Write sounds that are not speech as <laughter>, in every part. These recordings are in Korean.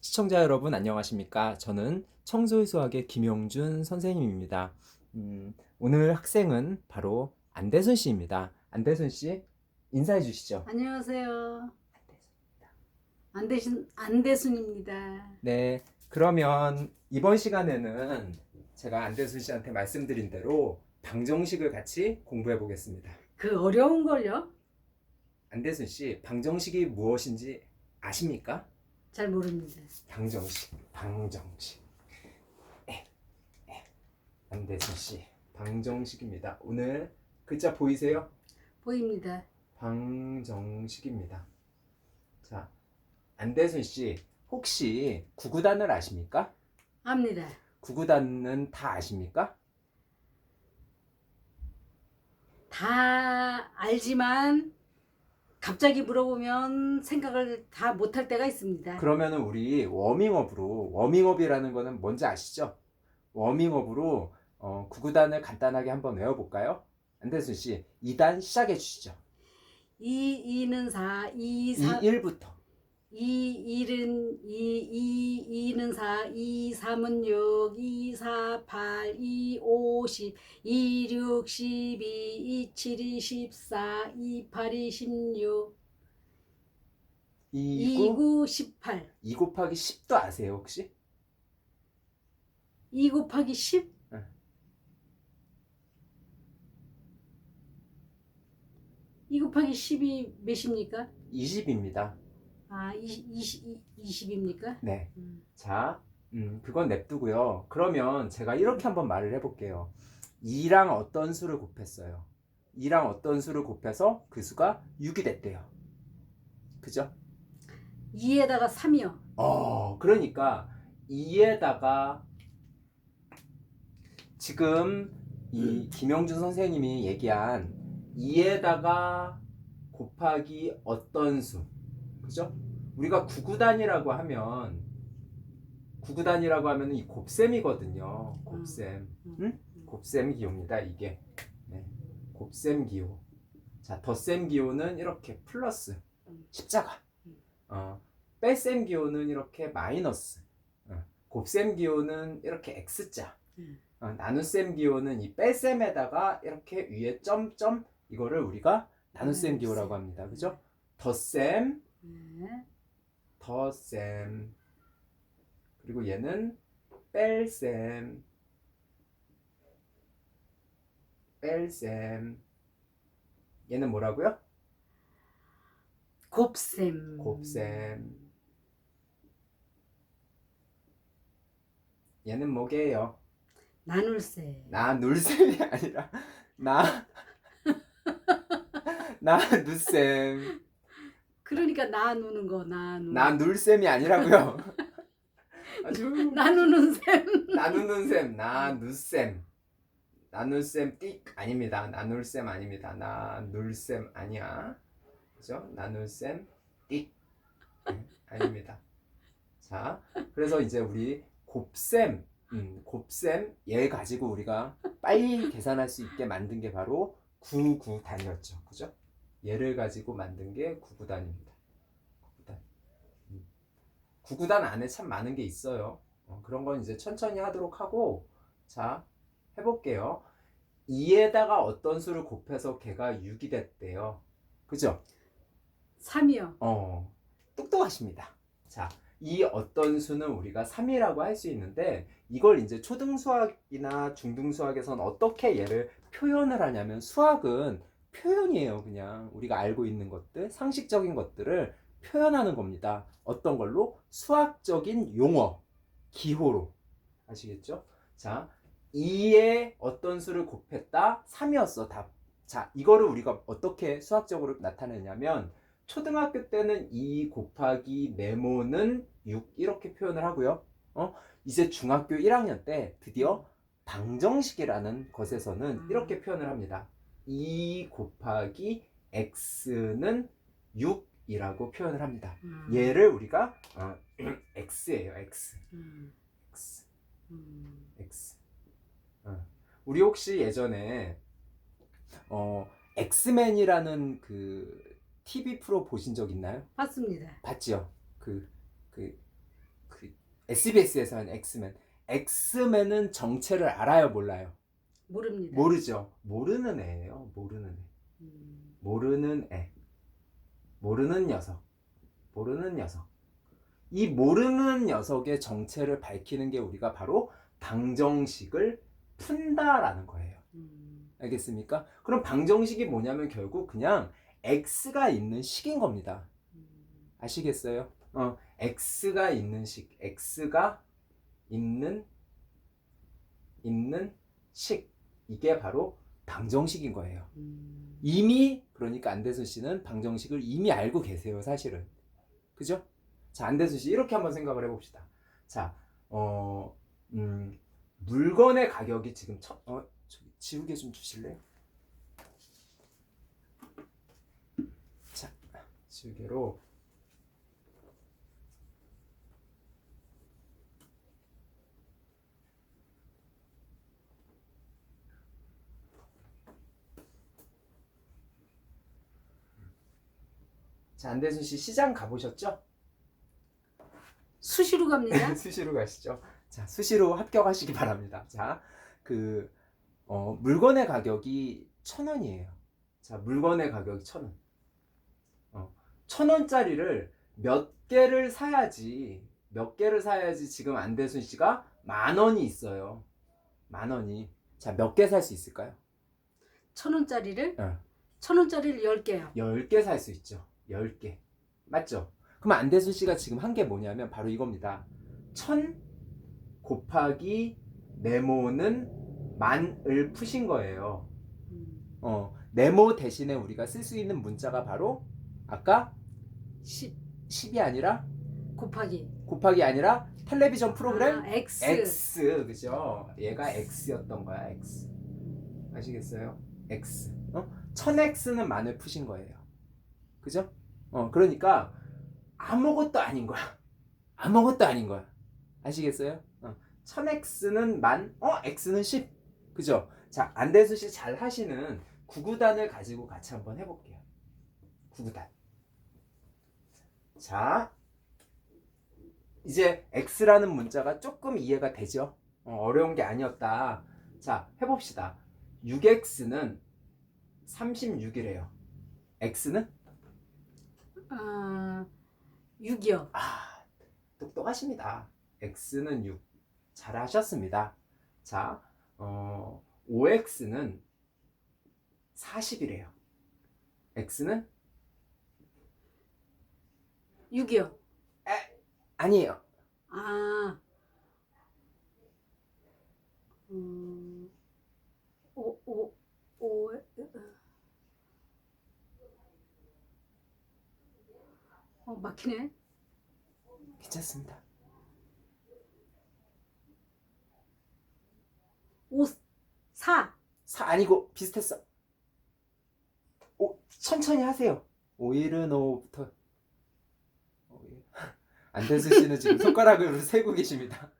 시청자 여러분 안녕하십니까? 저는 청소의 수학의 김용준 선생님입니다. 음, 오늘 학생은 바로 안대순 씨입니다. 안대순 씨 인사해 주시죠. 안녕하세요. 안대순 안대순입니다. 네, 그러면 이번 시간에는 제가 안대순 씨한테 말씀드린 대로 방정식을 같이 공부해 보겠습니다. 그 어려운 걸요? 안대순 씨, 방정식이 무엇인지 아십니까? 잘 모릅니다. 방정식, 방정식. 안대순 씨, 방정식입니다. 오늘 글자 보이세요? 보입니다. 방정식입니다. 자, 안대순 씨, 혹시 구구단을 아십니까? 압니다. 구구단은 다 아십니까? 다 알지만 갑자기 물어보면 생각을 다 못할 때가 있습니다. 그러면은 우리 워밍업으로 워밍업이라는 거는 뭔지 아시죠? 워밍업으로 어, 구구단을 간단하게 한번 외워볼까요? 안대순 씨, 2단 시작해 주시죠. 이 이는 4, 이 2, 3, 1부터. 이 1은 2, 이 2는 4, 이 3은 6, 이 4, 8, 이 5, 10, 이 6, 12, 이 7이 14, 이 8이 16, 2, 2, 9, 9, 18. 2 곱하기 10도 아세요 혹시? 2 곱하기 10? 네. 이 곱하기 10이 몇입니까? 20입니다. 아, 20, 20, 20 입니까? 네. 음. 자, 음, 그건 냅두고요. 그러면 제가 이렇게 한번 말을 해볼게요. 2랑 어떤 수를 곱했어요? 2랑 어떤 수를 곱해서 그 수가 6이 됐대요. 그죠? 2에다가 3이요. 어, 그러니까 2에다가 지금 이 김영준 선생님이 얘기한 2에다가 곱하기 어떤 수. 그죠? 우리가 구구단이라고 하면 구구단이라고 하면 이 곱셈이거든요. 곱셈. 응? 곱셈 기호입니다. 이게. 네. 곱셈 기호. 자, 덧셈 기호는 이렇게 플러스 십자가. 어, 뺄셈 기호는 이렇게 마이너스. 어, 곱셈 기호는 이렇게 x자. 음. 어, 나눗셈 기호는 이 뺄셈에다가 이렇게 위에 점점 이거를 우리가 나눗셈 나눗셈. 기호라고 합니다. 그죠? 덧셈, 네. 덧셈. 그리고 얘는 뺄셈. 뺄셈. 얘는 뭐라고요? 곱셈. 곱셈. 얘는 뭐게요? 나눌셈. 나눌셈이 아니라 나 <laughs> 나누셈 그러니까 나 누는 거, 나 누. 나 눌셈이 아니라고요. <laughs> 아주 나누는 셈. 나누는 셈 나누셈 나눌셈 띡 아닙니다. 나눌셈 아닙니다. 나눌셈 아니야. 그죠? 나눌셈 띡 네, 아닙니다. 자, 그래서 이제 우리 곱셈, 음, 곱셈 얘 가지고 우리가 빨리 계산할 수 있게 만든 게 바로 구구단이었죠. 그죠? 얘를 가지고 만든 게 구구단입니다. 구구단. 음. 구구단 안에 참 많은 게 있어요. 어, 그런 건 이제 천천히 하도록 하고 자 해볼게요. 2에다가 어떤 수를 곱해서 걔가 6이 됐대요. 그죠? 3이요. 어 똑똑하십니다. 자, 이 어떤 수는 우리가 3이라고 할 수 있는데 이걸 이제 초등 수학이나 중등 수학에서는 어떻게 얘를 표현을 하냐면 수학은 표현이에요. 그냥 우리가 알고 있는 것들, 상식적인 것들을 표현하는 겁니다. 어떤 걸로? 수학적인 용어, 기호로. 아시겠죠? 자, 2에 어떤 수를 곱했다? 3이었어, 답. 자, 이거를 우리가 어떻게 수학적으로 나타내냐면 초등학교 때는 2 곱하기 네모는 6 이렇게 표현을 하고요. 어? 이제 중학교 1학년 때 드디어 방정식이라는 것에서는 음. 이렇게 표현을 합니다. 2 곱하기 x는 6이라고 표현을 합니다. 음. 얘를 우리가 어, <clears throat> x예요, x. 음. x. 음. X. 어. 우리 혹시 예전에 어 엑스맨이라는 그 TV 프로 보신 적 있나요? 봤습니다. 봤지요? 그, 그, 그 SBS에서 한 엑스맨. 엑스맨은 정체를 알아요, 몰라요? 모릅니다. 모르죠. 모르는 애예요. 모르는 애. 음, 모르는 애. 모르는 녀석. 모르는 녀석. 이 모르는 녀석의 정체를 밝히는 게 우리가 바로 방정식을 푼다라는 거예요. 음, 알겠습니까? 그럼 방정식이 뭐냐면 결국 그냥 x가 있는 식인 겁니다. 음. 아시겠어요? 어, x가 있는 식, x가 있는 있는 식 이게 바로 방정식인 거예요. 음. 이미 그러니까 안대순 씨는 방정식을 이미 알고 계세요, 사실은. 그죠? 자, 안대순 씨 이렇게 한번 생각을 해봅시다. 자, 어, 음, 물건의 가격이 지금 첫, 어, 저기 지우개 좀 주실래요? 자, 지우개로 자, 안대순 씨 시장 가보셨죠? 수시로 갑니다. <laughs> 수시로 가시죠. 자, 수시로 합격하시기 바랍니다. 자, 그, 어, 물건의 가격이 천 원이에요. 자, 물건의 가격이 천 원. 어, 천 원짜리를 몇 개를 사야지, 몇 개를 사야지 지금 안대순 씨가 만 원이 있어요. 만 원이. 자, 몇 개 살 수 있을까요? 천 원짜리를 네. 천 원짜리를 열 개요. 10개 살 수 있죠. 10개. 맞죠? 그럼 안대순 씨가 지금 한 게 뭐냐면 바로 이겁니다. 1000 곱하기 네모는 만을 푸신 거예요. 음, 어, 네모 대신에 우리가 쓸 수 있는 문자가 바로 아까 10 10이 아니라 곱하기 곱하기 아니라 텔레비전 프로그램 아, X. X 그죠? 얘가 X였던 거야 X 아시겠어요? X 어? 1000X는 만을 푸신 거예요 그죠? 어 그러니까 아무것도 아닌 거야 아무것도 아닌 거야 아시겠어요? 어. 1000X는 만, 어? X는 10 그죠? 자 안대수 씨 잘 하시는 구구단을 가지고 같이 한번 해볼게요 구구단 자 이제 x라는 문자가 조금 이해가 되죠? 어, 려운게 아니었다. 자, 해봅시다. 6x는 36이래요. x는? 아, 6이요. 아, 똑똑하십니다. x는 6. 잘하셨습니다. 자, 어, 5x는 40이래요. x는? 6이요. 아니에요. 아. 음. 오, 오, 오. 어, 막히네. 괜찮습니다. 5, 4. 4 아니고 비슷했어. 오, 천천히 하세요. 5일은 5부터. 안대수 씨는 지금 <laughs> 손가락으로 세고 계십니다.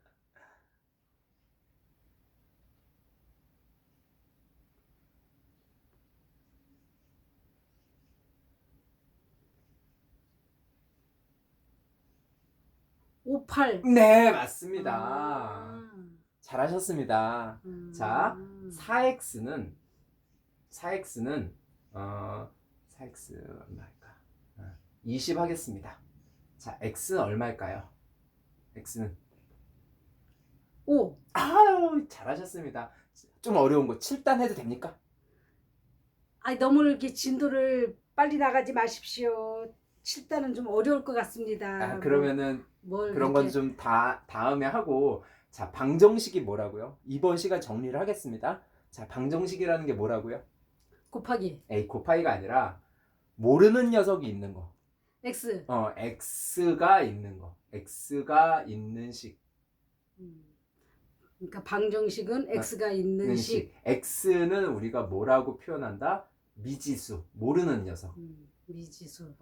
오, 8. 네, 맞습니다. 아. 잘하셨습니다. 음. 자, 4x는 4x는 어 4x 얼마일까? 어, 20 하겠습니다. 자, x는 얼마일까요? x는 5. 아유, 잘하셨습니다. 좀 어려운 거 7단 해도 됩니까? 아니 너무 이렇게 진도를 빨리 나가지 마십시오. 7단은 좀 어려울 것 같습니다. 아, 그러면은 뭘 그런 건 좀 다 다음에 하고 자, 방정식이 뭐라고요? 이번 시간 정리를 하겠습니다. 자, 방정식이라는 게 뭐라고요? 곱하기 A 곱하기가 아니라 모르는 녀석이 있는 거. x. 어, x가 있는 거. x가 있는 식. 음. 그러니까 방정식은 x가 있는 식. 식. x는 우리가 뭐라고 표현한다? 미지수. 모르는 녀석. 음, 미지수.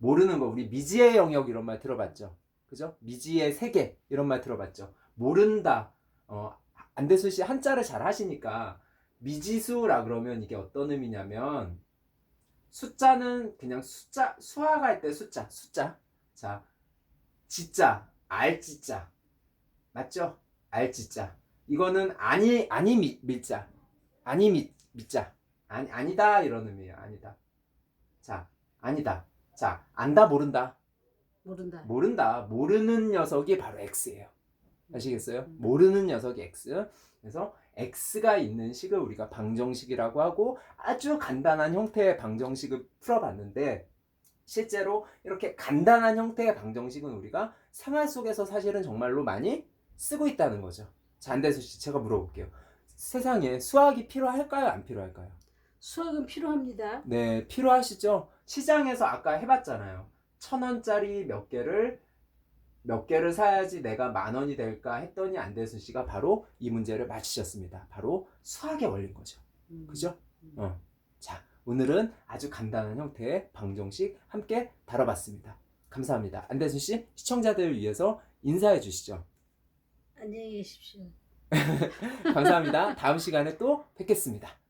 모르는 거. 우리 미지의 영역 이런 말 들어봤죠? 그죠? 미지의 세계 이런 말 들어봤죠? 모른다. 어, 안대수 씨 한자를 잘 하시니까 미지수라 그러면 이게 어떤 의미냐면 숫자는 그냥 숫자 수학할 때 숫자 숫자 자 지자 알지자 맞죠? 알지자. 이거는 아니 아니 믿, 믿자. 아니 믿, 믿자. 아니 아니다 이런 의미예요. 아니다. 자, 아니다. 자, 안다 모른다. 모른다. 모른다. 모르는 녀석이 바로 X예요. 아시겠어요? 음. 모르는 녀석이 X. 그래서 X가 있는 식을 우리가 방정식이라고 하고 아주 간단한 형태의 방정식을 풀어봤는데 실제로 이렇게 간단한 형태의 방정식은 우리가 생활 속에서 사실은 정말로 많이 쓰고 있다는 거죠. 자, 안대수 씨, 제가 물어볼게요. 세상에 수학이 필요할까요? 안 필요할까요? 수학은 필요합니다. 네, 필요하시죠? 시장에서 아까 해봤잖아요. 천 원짜리 몇 개를 몇 개를 사야지 내가 만 원이 될까 했더니 안대순 씨가 바로 이 문제를 맞히셨습니다. 바로 수학의 원리인 거죠. 음. 그죠? 음. 어. 자, 오늘은 아주 간단한 형태의 방정식 함께 다뤄봤습니다. 감사합니다. 안대순 씨, 시청자들을 위해서 인사해 주시죠. 안녕히 계십시오. <laughs> 감사합니다. 다음 시간에 또 뵙겠습니다.